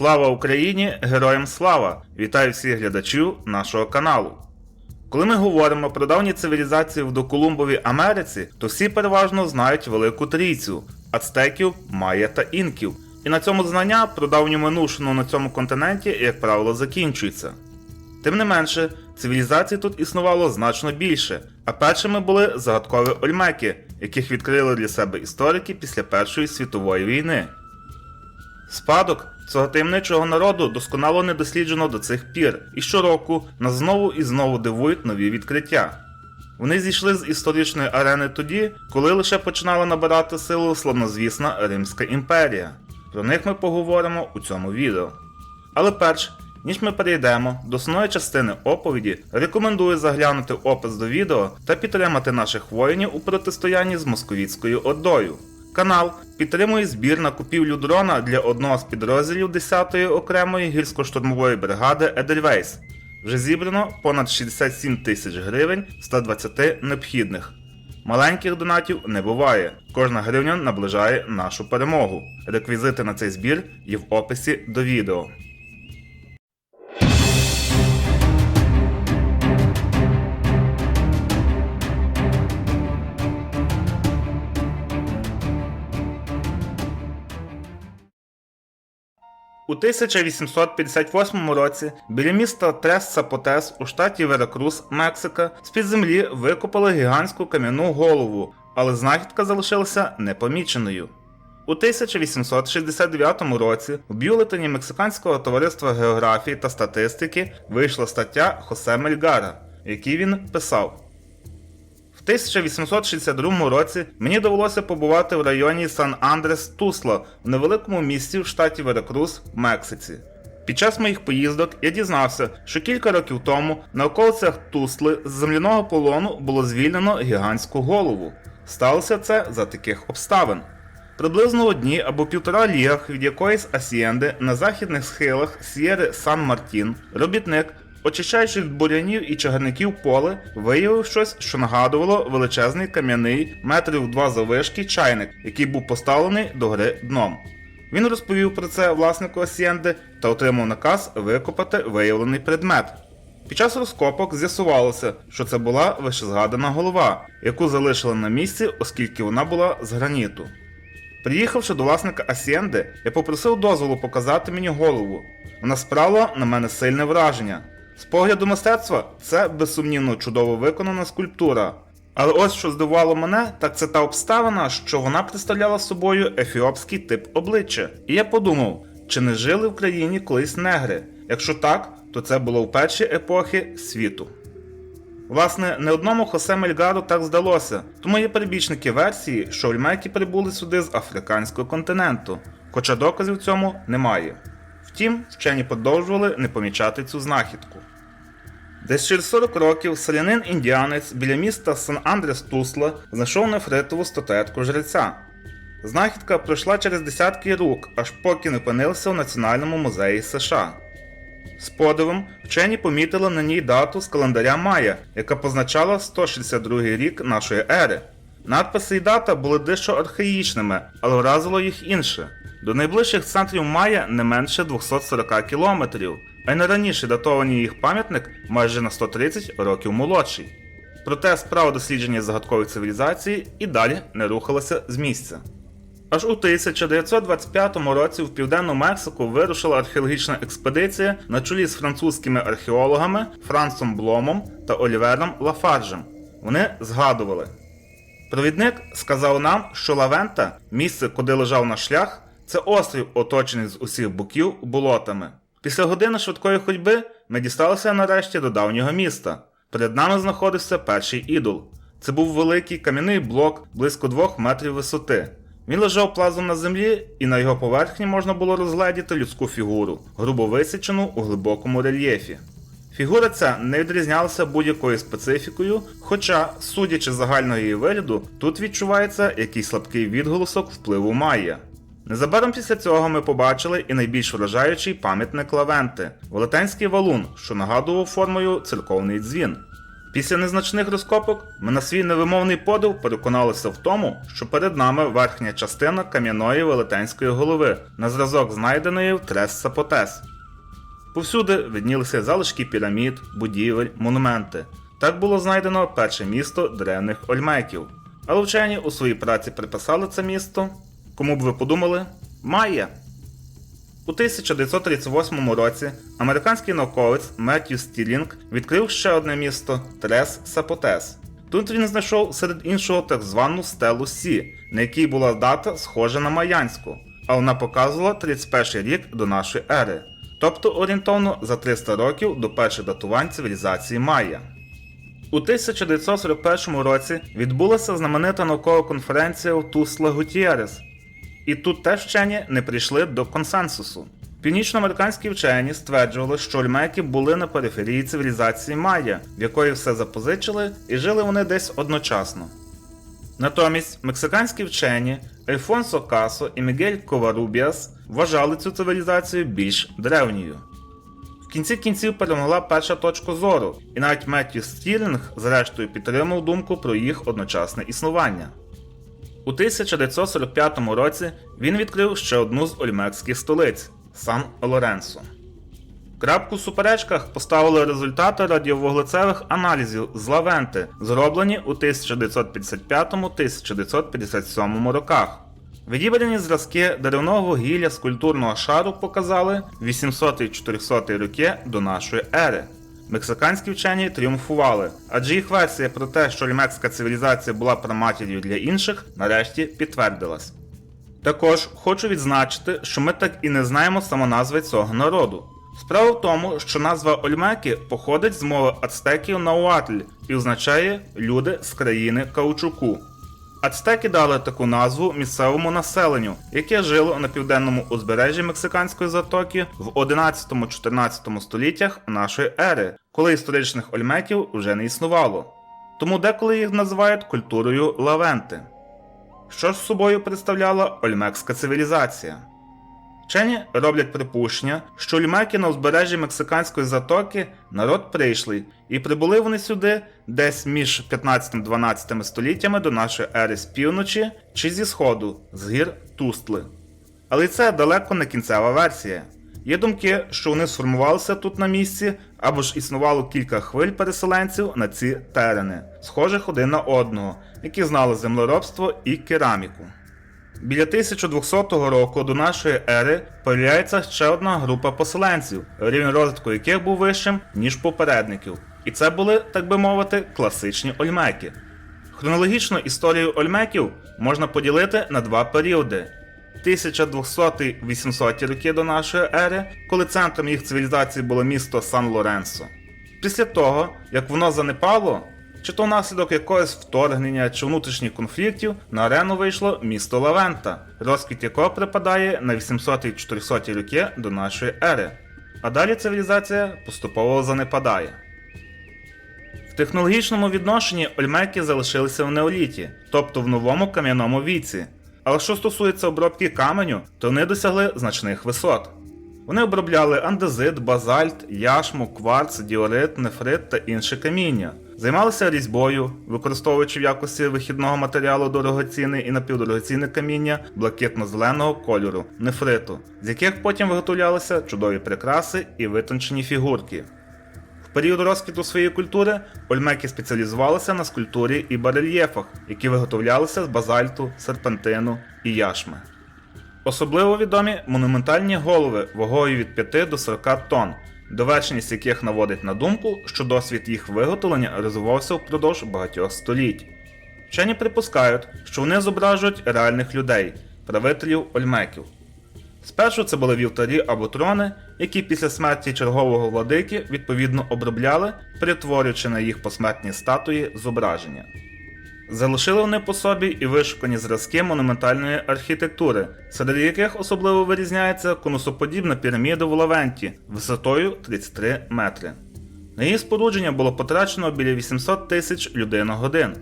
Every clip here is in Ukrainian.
Слава Україні! Героям слава! Вітаю всіх глядачів нашого каналу. Коли ми говоримо про давні цивілізації в доколумбовій Америці, то всі переважно знають Велику Трійцю ацтеків, майя та інків. І на цьому знання про давню минувшину на цьому континенті, як правило, закінчується. Тим не менше, цивілізацій тут існувало значно більше, а першими були загадкові ольмеки, яких відкрили для себе історики після Першої світової війни. Спадок цього таємничого народу досконало не досліджено до цих пір, і щороку нас знову і знову дивують нові відкриття. Вони зійшли з історичної арени тоді, коли лише починала набирати силу славнозвісна Римська імперія. Про них ми поговоримо у цьому відео. Але перш ніж ми перейдемо до основної частини оповіді, рекомендую заглянути опис до відео та підтримати наших воїнів у протистоянні з московітською ордою. Канал підтримує збір на купівлю дрона для одного з підрозділів 10-ї окремої гірсько-штурмової бригади Едельвейс. Вже зібрано понад 67 тисяч гривень 120 необхідних. Маленьких донатів не буває. Кожна гривня наближає нашу перемогу. Реквізити на цей збір є в описі до відео. У 1858 році біля міста Трес-Сапотес у штаті Веракрус, Мексика, з-під землі викопали гігантську кам'яну голову, але знахідка залишилася непоміченою. У 1869 році у бюлетені Мексиканського товариства географії та статистики вийшла стаття Хосе Мельгара, в якій він писав. В 1862 році мені довелося побувати в районі Сан Андрес Тусла в невеликому місті в штаті Веракрус в Мексиці. Під час моїх поїздок я дізнався, що кілька років тому на околицях Тусли з земляного полону було звільнено гігантську голову. Сталося це за таких обставин. Приблизно одні або півтора лігах від якоїсь асієнди на західних схилах Сєри Сан Мартін робітник Очищаючи від бурянів і чагарників поле, виявив щось, що нагадувало величезний кам'яний метрів два завишки чайник, який був поставлений до гри дном. Він розповів про це власнику Асієнди та отримав наказ викопати виявлений предмет. Під час розкопок з'ясувалося, що це була вищезгадана голова, яку залишили на місці, оскільки вона була з граніту. Приїхавши до власника Асієнди, я попросив дозволу показати мені голову. Вона справила на мене сильне враження. З погляду мистецтва це безсумнівно чудово виконана скульптура. Але ось що здивувало мене, так це та обставина, що вона представляла собою ефіопський тип обличчя. І я подумав, чи не жили в країні колись негри? Якщо так, то це було в перші епохи світу. Власне, не одному Хосе Мельгару так здалося, тому є перебічники версії, що ольмеки прибули сюди з африканського континенту, хоча доказів цьому немає. Втім, вчені продовжували не помічати цю знахідку. Десь через 40 років селянин індіанець біля міста Сан Андрес Тусла знайшов нефритову статуетку жреця. Знахідка пройшла через десятки рук, аж поки не опинилася у Національному музеї США. З подивом вчені помітили на ній дату з календаря Майя, яка позначала 162 рік нашої ери. Надписи і дата були дещо архаїчними, але вразило їх інше. До найближчих центрів Майя не менше 240 кілометрів, а й на раніше датований їх пам'ятник майже на 130 років молодший. Проте справа дослідження загадкової цивілізації і далі не рухалася з місця. Аж у 1925 році в Південну Мексику вирушила археологічна експедиція на чолі з французькими археологами Франсом Бломом та Олівером Лафаржем. Вони згадували. Провідник сказав нам, що Лавента, місце, куди лежав наш шлях, це острів, оточений з усіх боків болотами. Після години швидкої ходьби ми дісталися нарешті до давнього міста. Перед нами знаходився перший ідол. Це був великий кам'яний блок близько двох метрів висоти. Він лежав плазом на землі, і на його поверхні можна було розгледіти людську фігуру, грубо висічену у глибокому рельєфі. Фігура ця не відрізнялася будь-якою специфікою, хоча, судячи з загального її вигляду, тут відчувається якийсь слабкий відголосок впливу Майя. Незабаром після цього ми побачили і найбільш вражаючий пам'ятник Лавенти велетенський валун, що нагадував формою церковний дзвін. Після незначних розкопок ми на свій невимовний подив переконалися в тому, що перед нами верхня частина кам'яної велетенської голови, на зразок знайденої в Трес Сапотес. Повсюди виднілися залишки пірамід, будівель, монументи. Так було знайдено перше місто древних ольмеків. Але вчені у своїй праці приписали це місто. Кому б ви подумали? Майя. У 1938 році американський науковець Меттью Стілінг відкрив ще одне місто Трес Сапотес. Тут він знайшов серед іншого так звану стелу Сі, на якій була дата схожа на Майянську, а вона показувала 31 рік до нашої ери, тобто орієнтовно за 300 років до перших датувань цивілізації Майя. У 1941 році відбулася знаменита наукова конференція в Тусла Гутієрес, і тут теж вчені не прийшли до консенсусу. Північноамериканські вчені стверджували, що ольмеки були на периферії цивілізації Майя, в якої все запозичили, і жили вони десь одночасно. Натомість мексиканські вчені Ельфонсо Касо і Мігель Коварубіас вважали цю цивілізацію більш древньою. В кінці кінців перемогла перша точка зору, і навіть Меттью Стілінг зрештою підтримав думку про їх одночасне існування. У 1945 році він відкрив ще одну з ольмекських столиць Сан Лоренсо. Крапку в суперечках поставили результати радіовуглецевих аналізів з Лавенти, зроблені у 1955-1957 роках. Відібрані зразки деревного вугілля з культурного шару показали 800-400 роки до нашої ери. Мексиканські вчені тріумфували, адже їх версія про те, що ольмекська цивілізація була праматір'ю для інших, нарешті підтвердилась. Також хочу відзначити, що ми так і не знаємо самоназви цього народу. Справа в тому, що назва Ольмеки походить з мови ацтеків Науатль і означає люди з країни Каучуку. Ацтеки дали таку назву місцевому населенню, яке жило на південному узбережжі Мексиканської затоки в 11-14 століттях нашої ери, коли історичних ольмеків вже не існувало. Тому деколи їх називають культурою Лавенти. Що ж собою представляла ольмекська цивілізація? Вчені роблять припущення, що ольмеки на узбережжі Мексиканської затоки народ прийшлий, і прибули вони сюди десь між 15-12 століттями до нашої ери з півночі чи зі сходу, з гір Тустли. Але це далеко не кінцева версія. Є думки, що вони сформувалися тут на місці, або ж існувало кілька хвиль переселенців на ці терени, схожих один на одного, які знали землеробство і кераміку. Біля 1200 року до нашої ери появляється ще одна група поселенців, рівень розвитку яких був вищим, ніж попередників. І це були, так би мовити, класичні ольмеки. Хронологічно історію ольмеків можна поділити на два періоди: 1200-800 роки до нашої ери, коли центром їх цивілізації було місто Сан Лоренсо. Після того, як воно занепало, чи то внаслідок якогось вторгнення чи внутрішніх конфліктів на арену вийшло місто Лавента, розквіт якого припадає на 800-400 роки до нашої ери. А далі цивілізація поступово занепадає. В технологічному відношенні ольмеки залишилися в неоліті, тобто в новому кам'яному віці. Але що стосується обробки каменю, то вони досягли значних висот. Вони обробляли андезит, базальт, яшму, кварц, діорит, нефрит та інше каміння. Займалися різьбою, використовуючи в якості вихідного матеріалу дорогоцінне і напівдорогоцінне каміння блакитно-зеленого кольору нефриту, з яких потім виготовлялися чудові прикраси і витончені фігурки. В період розквіту своєї культури ольмеки спеціалізувалися на скульптурі і барельєфах, які виготовлялися з базальту, серпентину і яшми. Особливо відомі монументальні голови вагою від 5 до 40 тонн, довершеність яких наводить на думку, що досвід їх виготовлення розвивався впродовж багатьох століть. Вчені припускають, що вони зображують реальних людей, правителів ольмеків. Спершу це були вівтарі або трони, які після смерті чергового владики відповідно обробляли, перетворюючи на їх посмертні статуї зображення. Залишили вони по собі і вишукані зразки монументальної архітектури, серед яких особливо вирізняється конусоподібна піраміда в Лавенті висотою 33 метри. На її спорудження було потрачено біля 800 тисяч людиногодин.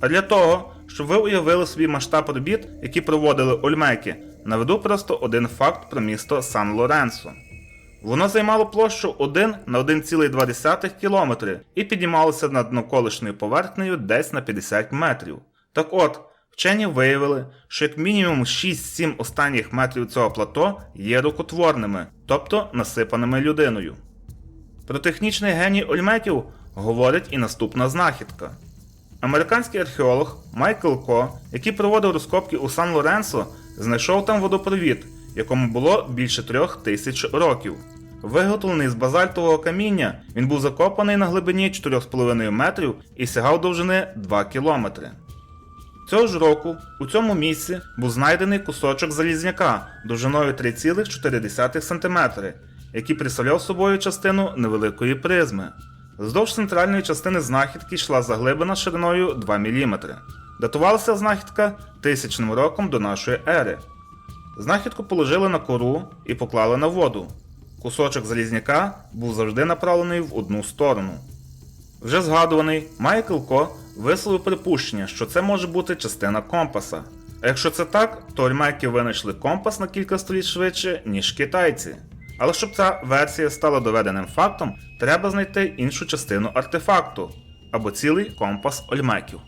А для того, щоб ви уявили собі масштаб робіт, які проводили ольмеки, наведу просто один факт про місто Сан Лоренсо. Воно займало площу 1 на 1,2 км і піднімалося над навколишньою поверхнею десь на 50 метрів. Так от, вчені виявили, що як мінімум 6-7 останніх метрів цього плато є рукотворними, тобто насипаними людиною. Про технічний геній ольметів говорить і наступна знахідка. Американський археолог Майкл Ко, який проводив розкопки у Сан Лоренсо, знайшов там водопровід, якому було більше трьох тисяч років. Виготовлений з базальтового каміння, він був закопаний на глибині 4,5 метрів і сягав довжини 2 кілометри. Цього ж року у цьому місці був знайдений кусочок залізняка довжиною 3,4 см, який представляв собою частину невеликої призми. Вздовж центральної частини знахідки йшла заглибина шириною 2 мм. Датувалася знахідка тисячним роком до нашої ери. Знахідку положили на кору і поклали на воду. Кусочок залізняка був завжди направлений в одну сторону. Вже згадуваний Майкл Ко висловив припущення, що це може бути частина компаса. А якщо це так, то ольмеки винайшли компас на кілька століть швидше, ніж китайці. Але щоб ця версія стала доведеним фактом, треба знайти іншу частину артефакту або цілий компас ольмеків.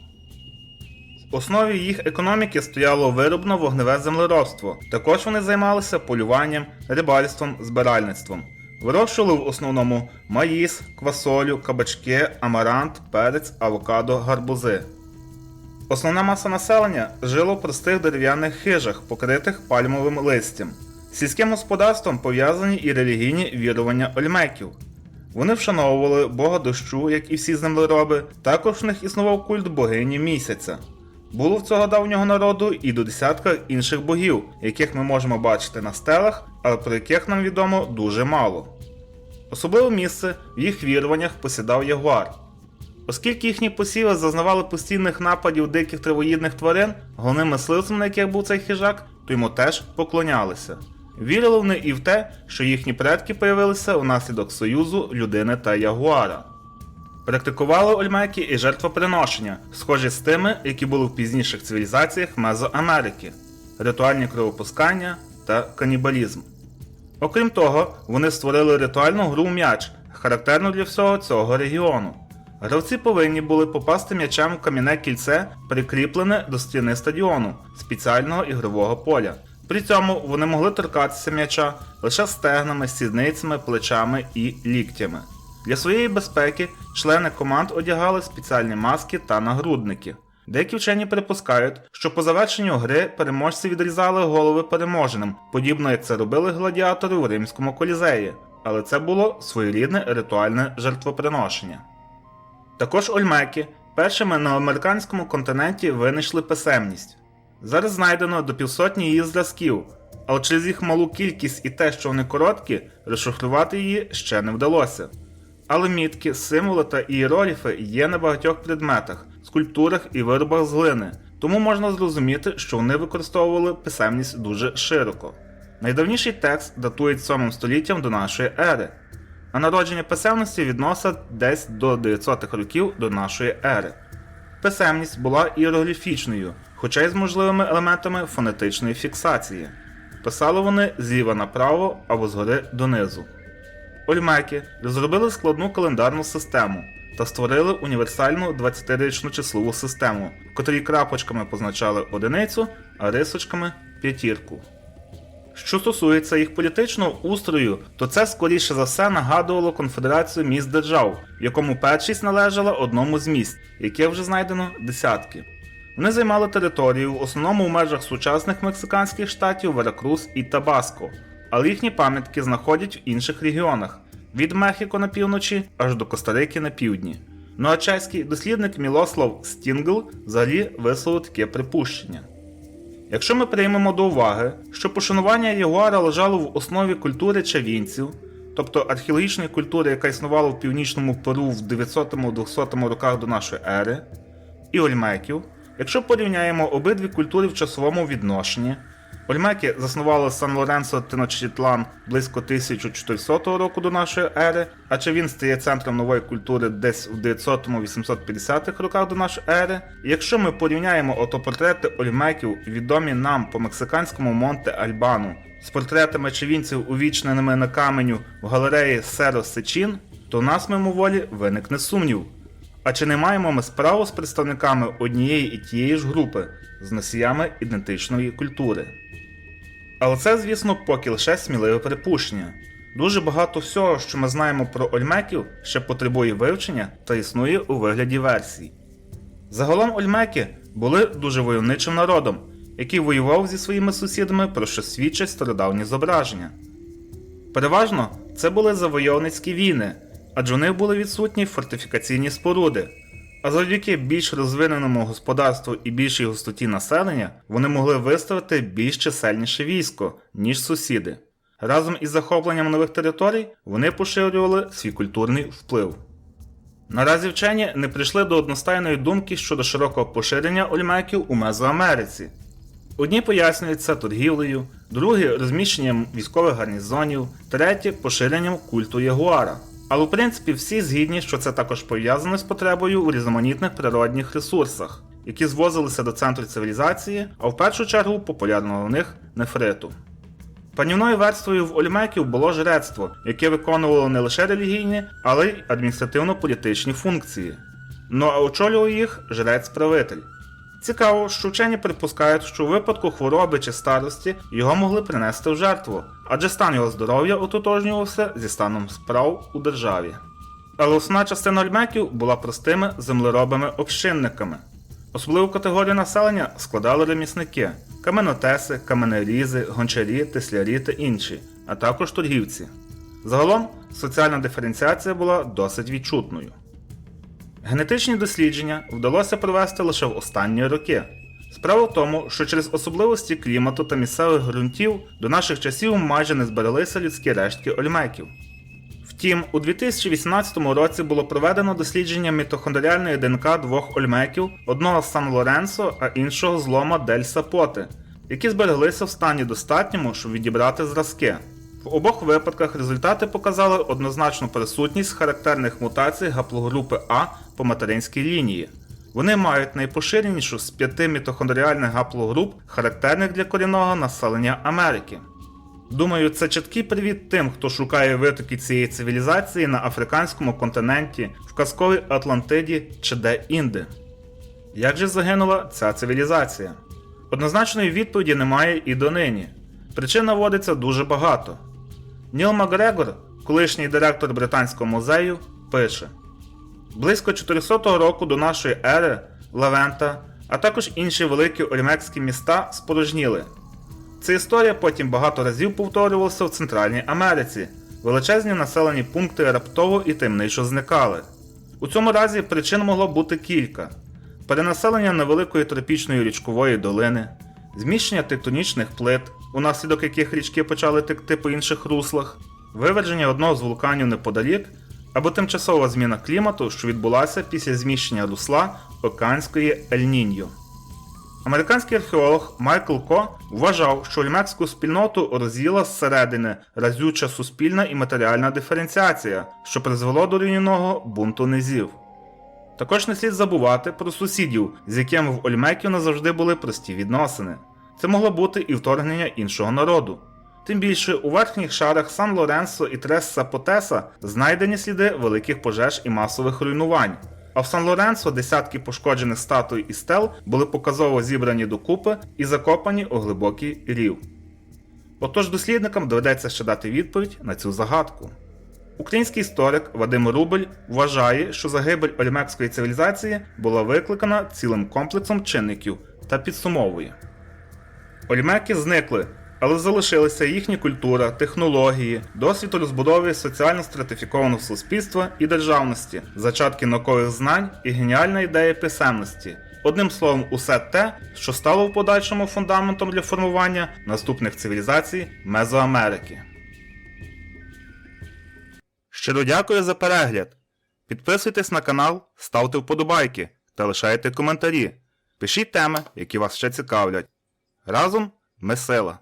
В основі їх економіки стояло виробно-вогневе землеробство. Також вони займалися полюванням, рибальством, збиральництвом. Вирощували в основному маїс, квасолю, кабачки, амарант, перець, авокадо, гарбузи. Основна маса населення жило в простих дерев'яних хижах, покритих пальмовим листям. Сільським господарством пов'язані і релігійні вірування ольмеків. Вони вшановували Бога дощу, як і всі землероби, також в них існував культ богині місяця. Було в цього давнього народу і до десятка інших богів, яких ми можемо бачити на стелах, але про яких нам відомо дуже мало. Особливе місце в їх віруваннях посідав ягуар. Оскільки їхні посіви зазнавали постійних нападів диких травоїдних тварин, головним мисливцем, на яких був цей хижак, то йому теж поклонялися. Вірили вони і в те, що їхні предки появилися внаслідок союзу людини та ягуара. Практикували ольмеки і жертвоприношення, схожі з тими, які були в пізніших цивілізаціях Мезоамерики, ритуальні кровопускання та канібалізм. Окрім того, вони створили ритуальну гру м'яч, характерну для всього цього регіону. Гравці повинні були попасти м'ячем в кам'яне кільце, прикріплене до стіни стадіону спеціального ігрового поля. При цьому вони могли торкатися м'яча лише стегнами, сідницями, плечами і ліктями. Для своєї безпеки члени команд одягали спеціальні маски та нагрудники. Деякі вчені припускають, що по завершенню гри переможці відрізали голови переможеним, подібно як це робили гладіатори у римському колізеї, але це було своєрідне ритуальне жертвоприношення. Також ольмеки першими на американському континенті винайшли писемність. Зараз знайдено до півсотні її зразків, але через їх малу кількість і те, що вони короткі, розшифрувати її ще не вдалося. Але мітки, символи та ієроліфи є на багатьох предметах, скульптурах і виробах з глини, тому можна зрозуміти, що вони використовували писемність дуже широко. Найдавніший текст датують 7 століттям до нашої ери, а народження писемності відносять десь до 900-х років до нашої ери. Писемність була іерогліфічною, хоча й з можливими елементами фонетичної фіксації. Писали вони зліва направо або згори донизу. Ольмеки розробили складну календарну систему та створили універсальну 20-річну числову систему, в котрій крапочками позначали одиницю, а рисочками п'ятірку. Що стосується їх політичного устрою, то це скоріше за все нагадувало конфедерацію міст держав, в якому першість належала одному з міст, яке вже знайдено десятки. Вони займали територію в основному в межах сучасних мексиканських штатів Веракрус і Табаско, але їхні пам'ятки знаходять в інших регіонах від Мехіко на півночі аж до Коста-Рики на півдні. Ну а чеський дослідник Мілослав Стінгл взагалі висловив таке припущення. Якщо ми приймемо до уваги, що пошанування ягуара лежало в основі культури чавінців, тобто археологічної культури, яка існувала в північному Перу в 900-200 роках до нашої ери, і ольмеків, якщо порівняємо обидві культури в часовому відношенні, Ольмеки заснували Сан-Лоренсо Теночтітлан близько 1400 року до нашої ери, а чи він стає центром нової культури десь в 900-850-х роках до нашої ери. Якщо ми порівняємо отопортрети Ольмеків, відомі нам по мексиканському Монте Альбану, з портретами чевінців, увічненими на каменю в галереї Серо Сечин, то у нас мимоволі виникне сумнів. А чи не маємо ми справу з представниками однієї і тієї ж групи, з носіями ідентичної культури? Але це, звісно, поки лише сміливе припущення. Дуже багато всього, що ми знаємо про ольмеків, ще потребує вивчення та існує у вигляді версій. Загалом ольмеки були дуже войовничим народом, який воював зі своїми сусідами, про що свідчать стародавні зображення. Переважно це були завойовницькі війни, адже в них були відсутні фортифікаційні споруди. А завдяки більш розвиненому господарству і більшій густоті населення вони могли виставити більш чисельніше військо, ніж сусіди. Разом із захопленням нових територій вони поширювали свій культурний вплив. Наразі вчені не прийшли до одностайної думки щодо широкого поширення ольмеків у Мезоамериці. Одні пояснюють це торгівлею, другі розміщенням військових гарнізонів, треті поширенням культу ягуара. Але в принципі всі згідні, що це також пов'язано з потребою у різноманітних природних ресурсах, які звозилися до центру цивілізації, а в першу чергу популярного в них нефриту. Панівною верствою в Ольмеків було жрецтво, яке виконувало не лише релігійні, але й адміністративно-політичні функції. Ну а очолював їх жрець-правитель. Цікаво, що вчені припускають, що у випадку хвороби чи старості його могли принести в жертву, адже стан його здоров'я ототожнювався зі станом справ у державі. Але основна частина ольмеків була простими землеробами-общинниками. Особливу категорію населення складали ремісники, каменотеси, каменерізи, гончарі, теслярі та інші, а також торгівці. Загалом соціальна диференціація була досить відчутною. Генетичні дослідження вдалося провести лише в останні роки. Справа в тому, що через особливості клімату та місцевих ґрунтів до наших часів майже не збереглися людські рештки ольмеків. Втім, у 2018 році було проведено дослідження мітохондріальної ДНК двох ольмеків, одного з Сан Лоренсо, а іншого з Лома Дель Сапоте, які збереглися в стані достатньому, щоб відібрати зразки. В обох випадках результати показали однозначну присутність характерних мутацій гаплогрупи А по материнській лінії. Вони мають найпоширенішу з п'яти мітохондріальних гаплогруп, характерних для корінного населення Америки. Думаю, це чіткий привіт тим, хто шукає витоки цієї цивілізації на африканському континенті, в казковій Атлантиді чи де-інде. Як же загинула ця цивілізація? Однозначної відповіді немає і донині. Причин наводиться дуже багато. Ніл Макгрегор, колишній директор Британського музею, пише: Близько 400 року до нашої ери Лавента, а також інші великі олімекські міста спорожніли. Ця історія потім багато разів повторювалася в Центральній Америці. Величезні населені пункти раптово і таємничо зникали. У цьому разі причин могло бути кілька: перенаселення невеликої тропічної річкової долини, зміщення тектонічних плит, унаслідок яких річки почали текти по інших руслах, виверження одного з вулканів неподалік, або тимчасова зміна клімату, що відбулася після зміщення русла океанської Ель-Ніньо. Американський археолог Майкл Ко вважав, що ольмекську спільноту роз'їла зсередини разюча суспільна і матеріальна диференціація, що призвело до руйнівного бунту низів. Також не слід забувати про сусідів, з якими в Ольмеків назавжди були прості відносини. Це могло бути і вторгнення іншого народу. Тим більше у верхніх шарах Сан Лоренсо і Тресса Потеса знайдені сліди великих пожеж і масових руйнувань. А в Сан Лоренсо десятки пошкоджених статуй і стел були показово зібрані докупи і закопані у глибокий рів. Отож дослідникам доведеться ще дати відповідь на цю загадку. Український історик Вадим Рубель вважає, що загибель олімекської цивілізації була викликана цілим комплексом чинників та підсумовує. Олімеки зникли, але залишилися їхня культура, технології, досвід у розбудові соціально стратифікованого суспільства і державності, зачатки наукових знань і геніальна ідея писемності. Одним словом, усе те, що стало в подальшому фундаментом для формування наступних цивілізацій Мезоамерики. Щиро дякую за перегляд. Підписуйтесь на канал, ставте вподобайки та лишайте коментарі. Пишіть теми, які вас ще цікавлять. Разом ми сила.